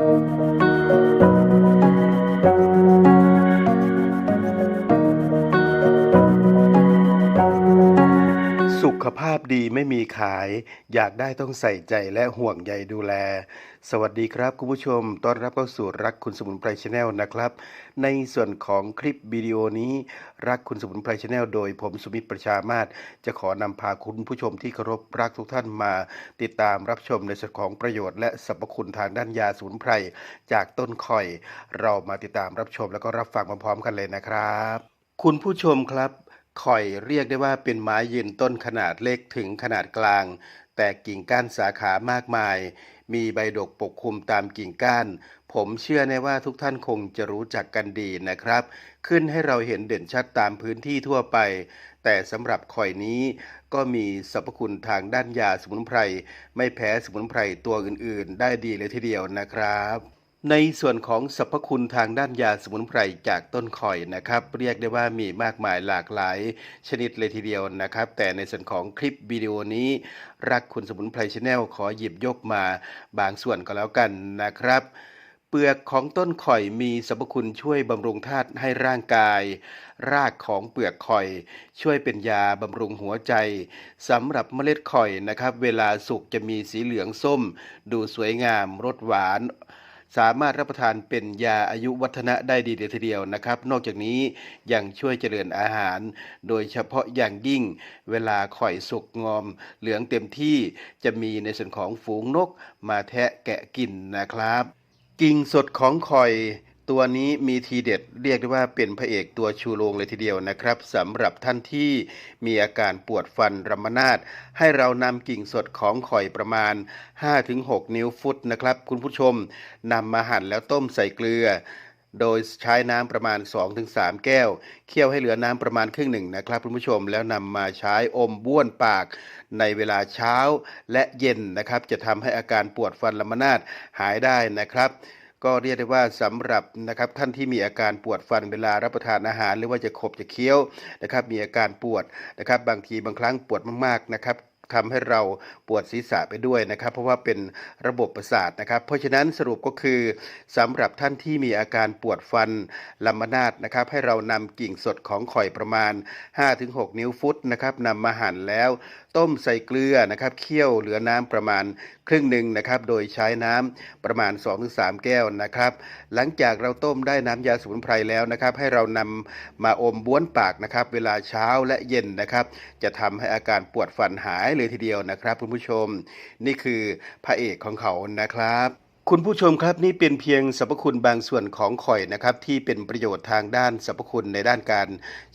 Música สุขภาพดีไม่มีขาย อยากได้ต้องใส่ใจและห่วงใยดูแล สวัสดีครับคุณผู้ชม ต้อนรับเข้าสู่รักคุณสมุนไพรชาแนลนะครับ ในส่วนของคลิปวิดีโอนี้รักคุณสมุนไพรชาแนลโดยผมสุมิตรประชามาศจะขอนำพาคุณผู้ชมที่เคารพรักทุกท่านมา ติดตามรับชมในส่วนของประโยชน์และสรรพคุณทางด้านยาสมุนไพรจากต้นข่อย เรามาติดตามรับชมแล้วก็รับฟังพร้อมๆกันเลยนะครับ คุณผู้ชมครับ ข่อยเรียกได้ว่าเป็นไม้ยืนต้นขนาดเล็กถึงขนาดกลาง แต่กิ่งก้านสาขามากมาย มีใบดกปกคลุมตามกิ่งก้าน ผมเชื่อแน่ว่าทุกท่านคงจะรู้จักกันดีนะครับ ขึ้นให้เราเห็นเด่นชัดตามพื้นที่ทั่วไป แต่สำหรับข่อยนี้ก็มีสรรพคุณทางด้านยาสมุนไพร ไม่แพ้สมุนไพรตัวอื่นๆ ได้ดีเลยทีเดียวนะครับ ในส่วนของสรรพคุณทางด้านยาสมุนไพรจากต้นข่อยนะครับ เรียกได้ว่ามีมากมายหลากหลายชนิดเลยทีเดียวนะครับ แต่ในส่วนของคลิปวิดีโอนี้ รักคุณสมุนไพรชาแนลขอหยิบยกมาบางส่วนก็แล้วกันนะครับเปลือกของต้นข่อยมีสรรพคุณช่วยบำรุงธาตุให้ร่างกาย รากของเปลือกข่อย ช่วยเป็นยาบำรุงหัวใจสำหรับเมล็ดข่อยนะครับ เวลาสุกจะมีสีเหลืองส้ม ดูสวยงามรสหวาน สามารถรับประทานเป็นยาอายุวัฒนะได้ดีเลยทีเดียวนะครับ นอกจากนี้ยังช่วยเจริญอาหาร โดยเฉพาะอย่างยิ่งเวลาข่อยสุกงอม เหลืองเต็มที่จะมีในส่วนของฝูงนกมาแทะแกะกินนะครับ กิ่งสดของข่อย ตัวนี้มีทีเด็ดเรียกได้ว่าเป็นพระเอกตัวชูโรงเลยทีเดียวนะครับสำหรับท่านที่มีอาการปวดฟันรำมนาดให้เรานำกิ่งสดของข่อยประมาณ 5-6 นิ้วฟุตนะครับ คุณผู้ชมนำมาหั่นแล้วต้มใส่เกลือโดยใช้น้ำประมาณ 2-3 แก้ว เคี่ยวให้เหลือน้ำประมาณครึ่งหนึ่งนะครับคุณผู้ชมแล้วนำมาใช้อมบ้วนปาก ในเวลาเช้าและเย็นนะครับ จะทำให้อาการปวดฟันลำมนาดหายได้นะครับ ก็เรียกได้ว่าสำหรับนะครับท่านที่มีอาการปวดฟันเวลารับประทานอาหาร หรือว่าจะขบจะเคี้ยวนะครับมีอาการปวดนะครับบางทีบางครั้งปวดมากๆนะครับ ทำให้เราปวดศีรษะไปด้วยนะครับ เพราะว่าเป็นระบบประสาทนะครับ เพราะฉะนั้นสรุปก็คือสำหรับท่านที่มีอาการปวดฟันลำมนาดนะครับ ให้เรานำกิ่งสดของข่อยประมาณ 5-6 นิ้วฟุตนะครับนำมาหั่นแล้วต้มใส่เกลือนะครับเคี่ยวเหลือน้ำประมาณครึ่งหนึ่งนะครับโดยใช้น้ำประมาณ 2-3 แก้วนะครับหลังจากเราต้มได้น้ำยาสมุนไพรแล้วนะครับ ให้เรานำมาอมบ้วนปากนะครับเวลาเช้าและเย็นนะครับ จะทำให้อาการปวดฟันหายเลยทีเดียวนะครับ คุณผู้ชม นี่คือพระเอกของเขานะครับคุณผู้ชมครับนี่เป็นเพียงสรรพคุณบางส่วนของข่อยนะครับที่เป็นประโยชน์ทางด้านสรรพคุณในด้านการ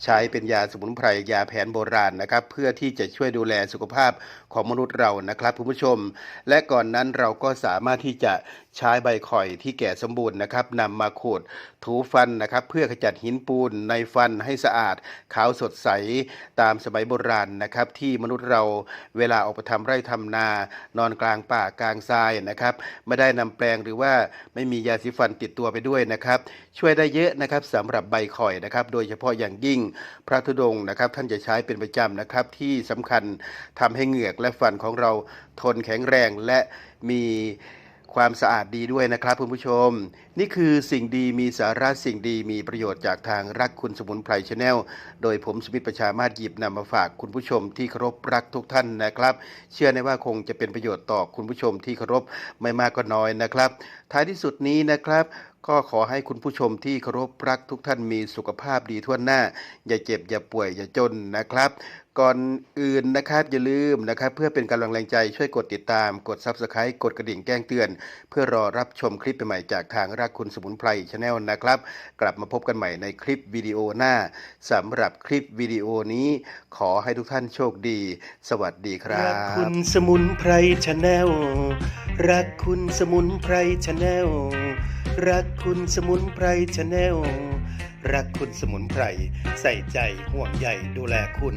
ใช้เป็นยาสมุนไพรยาแผนโบราณนะครับเพื่อที่จะช่วยดูแลสุขภาพของมนุษย์เรานะครับคุณผู้ชม และก่อนนั้นเราก็สามารถที่จะ ใช้ใบข่อยที่แก่สมบูรณ์นะครับนำมาขูดถูฟันนะครับ เพื่อขจัดหินปูนในฟันให้สะอาด ขาวสดใสตามสมัยโบราณนะครับ ที่มนุษย์เราเวลาออกไปทำไร่ทำนา นอนกลางป่ากลางทรายนะครับ ไม่ได้นำแปลงหรือว่าไม่มียาสีฟันติดตัวไปด้วยนะครับ ช่วยได้เยอะนะครับสำหรับใบข่อยนะครับ โดยเฉพาะอย่างยิ่งพระธุดงค์นะครับ ท่านจะใช้เป็นประจำนะครับ ที่สำคัญทำให้เหงือกและฟันของเราทนแข็งแรงและมี ความสะอาดดีด้วยนะครับคุณผู้ชม นี่คือสิ่งดีมีสาระสิ่งดีมีประโยชน์จากทางรักคุณสมุนไพรชาแนลโดยผมสมิทธประชามาศหยิบนำมาฝากคุณผู้ชมที่เคารพรักทุกท่านนะครับ เชื่อในว่าคงจะเป็นประโยชน์ต่อคุณผู้ชมที่เคารพไม่มากก็น้อยนะครับ ท้ายที่สุดนี้นะครับก็ขอให้คุณผู้ชมที่เคารพรักทุกท่านมีสุขภาพดีทั่วหน้า อย่าเจ็บอย่าป่วยอย่าจนนะครับ ก่อนอื่นนะครับอย่าลืมนะครับ เพื่อเป็นกำลังแรงใจช่วยกดติดตาม กด Subscribe กดกระดิ่งแจ้งเตือน เพื่อรอรับชมคลิปใหม่จากทางรักคุณสมุนไพรชาแนลนะครับ กลับมาพบกันใหม่ในคลิปวิดีโอหน้าสำหรับคลิปวิดีโอนี้ขอให้ทุกท่านโชคดี สวัสดีครับ รักคุณสมุนไพรชาแนลรักคุณสมุนไพรชาแนลรักคุณสมุนไพรชาแนลรักคุณสมุนไพรใส่ใจห่วงใยดูแลคุณ